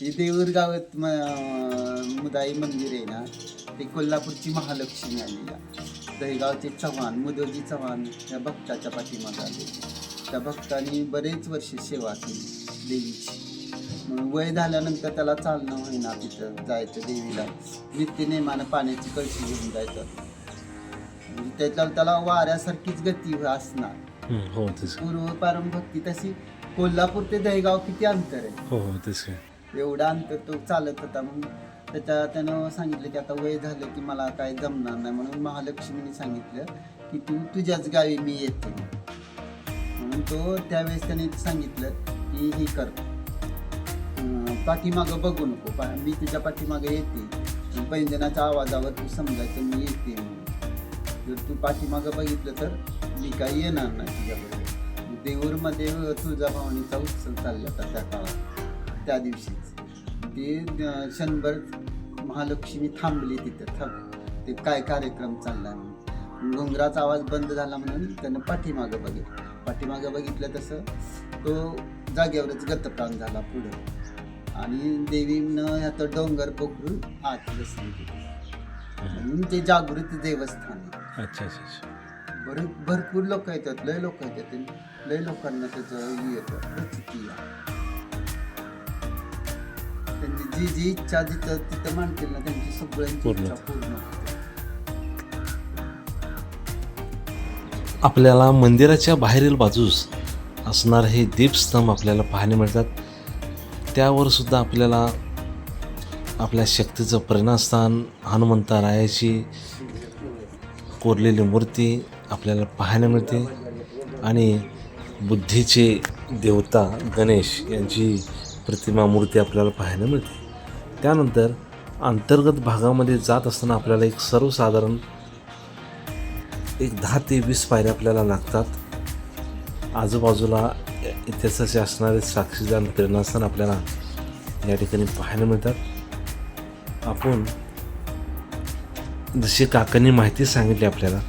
हे देऊर गावात म- मुदाई मंदिर आहे ना ते कोल्हापूरची महालक्ष्मी आलेला दहेगावचे चव्हाण मुदोजी चव्हाण या भक्ताच्या पाठीमागे आले त्या भक्तांनी बरेच वर्ष सेवा केली देवीची. मग वय झाल्यानंतर त्याला चालणं होईना तिथं जायचं देवीला. नित्यनेमानं पाण्याची कळशी घेऊन जायचं. म्हणजे त्याच्या त्याला वाऱ्यासारखीच गती असणार. हं, हो तेच. पूर्वपारंभ भक्ती तशी कोल्हापूर ते दहेगाव किती अंतर आहे? हो हो तेच काय. एवढं अंतर तो चालत होता. मग त्याच्या त्यानं सांगितलं की आता वय झालं की मला काय जमणार नाही म्हणून महालक्ष्मीने सांगितलं की तू तुझ्याच गावी मी येते. म्हणून तो त्यावेळेस त्याने सांगितलं की हे कर. पाठीमागं बघू नको पा मी तुझ्या पाठीमागं येते. पैंजनाच्या आवाजावर तू समजायचं मी येते जर तू पाठीमागं बघितलं तर मी काही येणार नाही तुझ्याबरोबर. देऊरमध्ये तुळजाभवानीचा उत्सव चालला होता त्या काळात त्या दिवशीच. ते क्षणभर महालक्ष्मी थांबली तिथं. थांब. ते काय कार्यक्रम चालला? म्हणून घुंगराचा आवाज बंद झाला म्हणून त्यानं पाठीमागं बघितलं. पाठीमागं बघितलं तसं तो जागेवरच गतप्राण झाला पुढं. आणि देवीनं ह्यात डोंगर पोखरून आत बसली म्हणून ते जागृत देवस्थान आहे. अच्छा अच्छा भर भरपूर लोक येतात. लय लोक येतात. लय लोकांना त्याचं येतं. प्रचिती आहे. त्यांची जी जी इच्छा जिथं तिथं मांडतील ना त्यांची सगळ्यांची पूर्ण. इच्छा पूर्ण होते. आपल्याला मंदिराच्या बाहेरील बाजूस असणार हे दीपस्तंभ आपल्याला पाहायला मिळतात त्यावर सुद्धा आपल्याला आपल्या शक्तीचं प्रेरणास्थान हनुमंतरायाची कोरलेली मूर्ती आपल्याला पाहायला मिळते आणि बुद्धीचे देवता गणेश यांची प्रतिमा मूर्ती आपल्याला पाहायला मिळते. त्यानंतर अंतर्गत भागामध्ये जात असताना आपल्याला एक सर्वसाधारण एक दहा ते वीस पायऱ्या आपल्याला लागतात. आजूबाजूला इतिहासाचे असणारे साक्षीदार प्रेरणास्थान आपल्याला या ठिकाणी पाहायला मिळतात. आपण जशी काकांनी माहिती सांगितली आपल्याला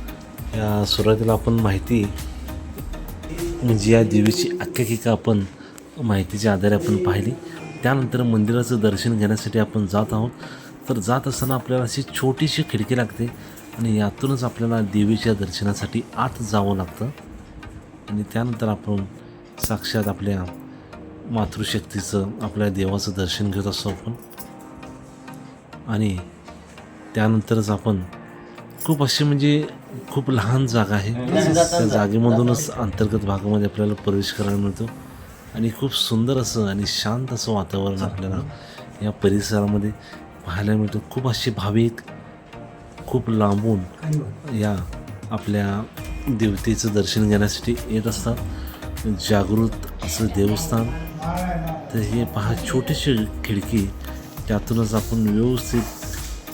या सुरुवातीला आपण माहिती म्हणजे या देवीची आख्यायिका आपण माहितीच्या आधारे आपण पाहिली. त्यानंतर मंदिराचं दर्शन घेण्यासाठी आपण जात आहोत. तर जात असताना आपल्याला अशी छोटीशी खिडकी लागते आणि यातूनच आपल्याला देवीच्या दर्शनासाठी आत जावं लागतं. आणि त्यानंतर आपण साक्षात आपल्या मातृशक्तीचं आपल्या देवाचं दर्शन घेत असतो आपण. आणि त्यानंतरच आपण खूप अशी म्हणजे खूप लहान जागा आहे. त्या जागेमधूनच अंतर्गत भागामध्ये आपल्याला प्रवेश करायला मिळतो. आणि खूप सुंदर असं आणि शांत असं वातावरण आपल्याला या परिसरामध्ये पाहायला मिळतं. खूप असे भाविक खूप लांबून या आपल्या देवतेचं दर्शन घेण्यासाठी येत असतात. जागृत असं देवस्थान. तर हे पहा छोटीशी खिडकी. त्यातूनच आपण व्यवस्थित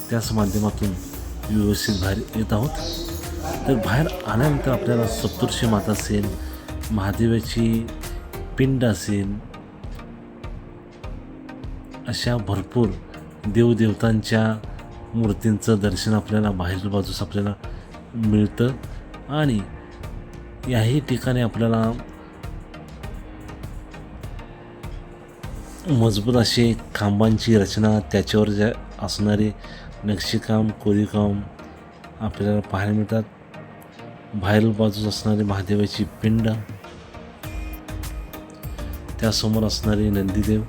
त्याच माध्यमातून व्यवस्थित बाहेर येत आहोत. तर बाहेर आल्यानंतर आपल्याला सप्तर्षी माता असेल महादेवाची पिंड असेल अशा भरपूर देवदेवतांच्या मूर्तींचं दर्शन आपल्याला बाहेर बाजूस आपल्याला मिळतं. आणि याही ठिकाणी आपल्याला मजबूत असे खांबांची रचना त्याच्यावर ज्या असणारे नक्षीकाम कोरीकाम आपल्याला पाहायला मिळतात. बाहेर बाजूस असणारी महादेवाची पिंड त्यासमोर असणारे नंदीदेव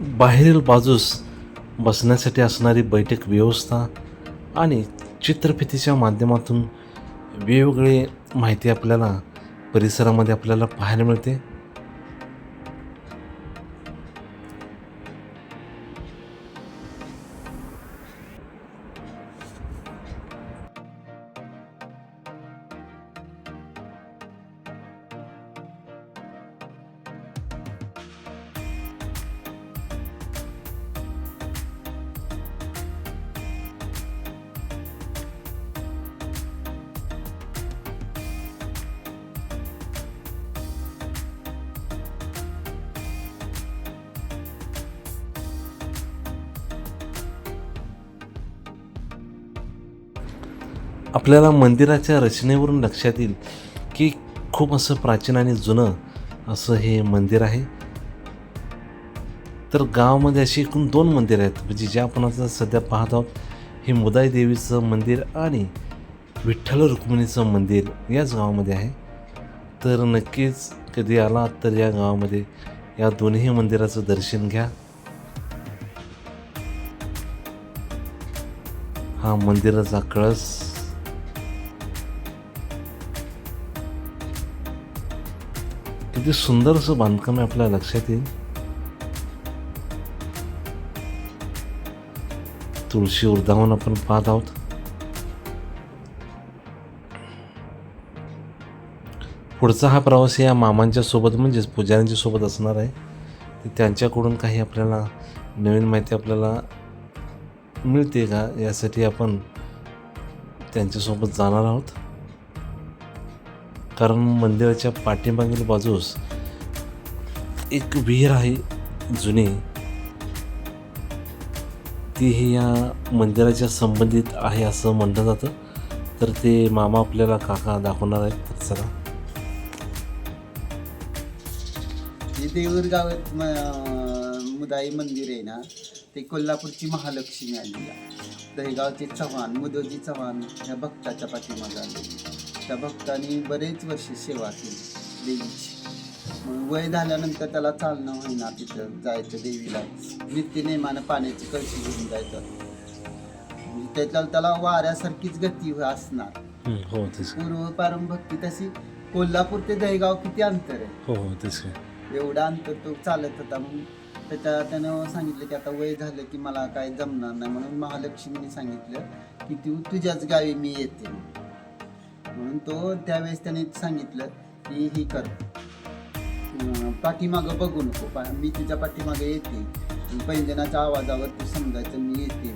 बाहेरील बाजूस बसण्यासाठी असणारी बैठक व्यवस्था आणि चित्रफितीच्या माध्यमातून वेगवेगळी माहिती आपल्याला परिसरामध्ये आपल्याला पाहायला मिळते. आपल्याला मंदिराच्या रचनेवरून लक्षात येईल की खूप असं प्राचीन आणि जुनं असं हे मंदिर आहे. तर गावामध्ये अशी एकूण दोन मंदिरं आहेत म्हणजे जे आपण आता सध्या पाहत आहोत हे मुदाई देवीचं मंदिर आणि विठ्ठल रुक्मिणीचं मंदिर याच गावामध्ये आहे. तर नक्कीच कधी आला तर या गावामध्ये या दोन्ही मंदिराचं दर्शन घ्या. हा मंदिराचा कळस किती सुंदर असं बांधकाम आहे आपल्या लक्षात येईल. तुळशी उर्धावून आपण पाहत आहोत. पुढचा हा प्रवास या मामांच्या सोबत म्हणजेच पुजाऱ्यांच्या सोबत असणार आहे. तर त्यांच्याकडून काही आपल्याला नवीन माहिती आपल्याला मिळते का? यासाठी आपण त्यांच्यासोबत जाणार आहोत. कारण मंदिराच्या पाठीमागील बाजूस एक विहीर आहे जुनी. ती ही या मंदिराच्या संबंधित आहे असं म्हटलं जातं. तर ते मामा आपल्याला काका दाखवणार आहेत. तर चला. हे देऊर गावात मुदाई मंदिर आहे ना. ते कोल्हापूरची महालक्ष्मी आली आहे. चव्हाण मुदोजी चव्हाण या भक्ताच्या पाठीमागे आलेली त्या भक्तांनी बरेच वर्ष सेवा केली देवीची. मग वय झाल्यानंतर त्याला चालणं होईना तिथं जायचं देवीला. नित्यनेमानं पाण्याची कळशी घेऊन जायचं. म्हणजे त्याच्या त्याला वाऱ्यासारखीच गती असणार. हं. पूर्व पारंभक्ती तशी कोल्हापूर ते दहेगाव किती अंतर आहे? हो हो एवढा अंतर तो चालत होता. म्हणून त्याच्या त्यानं सांगितलं की आता वय झालं की मला काय जमणार नाही म्हणून महालक्ष्मीने सांगितलं की तू तुझ्याच गावी मी येते. म्हणून तो त्यावेळेस त्याने सांगितलं की ही कर. पाठीमागं बघू नको. पा मी तुझ्या पाठीमागे येते. पैंजनाच्या आवाजावर तू समजायचं मी येते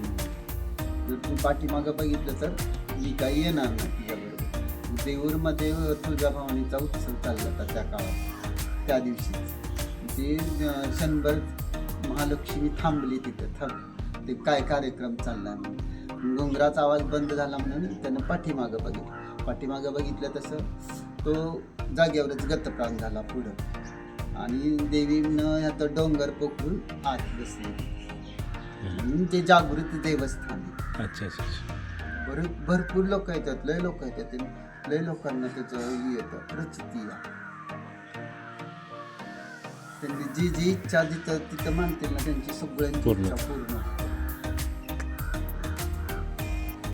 जर तू पाठीमागं बघितलं तर मी काही येणार नाही तुझ्याबरोबर. देऊरमध्ये तुळजा भवानीचा उत्सव चालला होता त्या काळात. त्या दिवशी. ते अं, क्षणभर महालक्ष्मी थांबली तिथं. थांब. ते काय कार्यक्रम चालला म्हणून. डोंगराचा आवाज बंद झाला म्हणून त्यानं पाठीमागं बघितलं. पाठीमागं बघितलं तसं तो जागेवरच गतप्राण झाला पुढं. आणि देवीनं ह्यात डोंगर पोखरून आत बसली. म्हणून ते जागृत देवस्थान आहे. अच्छा अच्छा भर भरपूर लोक येतात लय लोक येतात. लय लोकांना त्याचं येतं प्रचिती. त्यांनी जी जी इच्छा जिथं तिथं मानतील ना त्यांची सगळ्यांची. इच्छा पूर्ण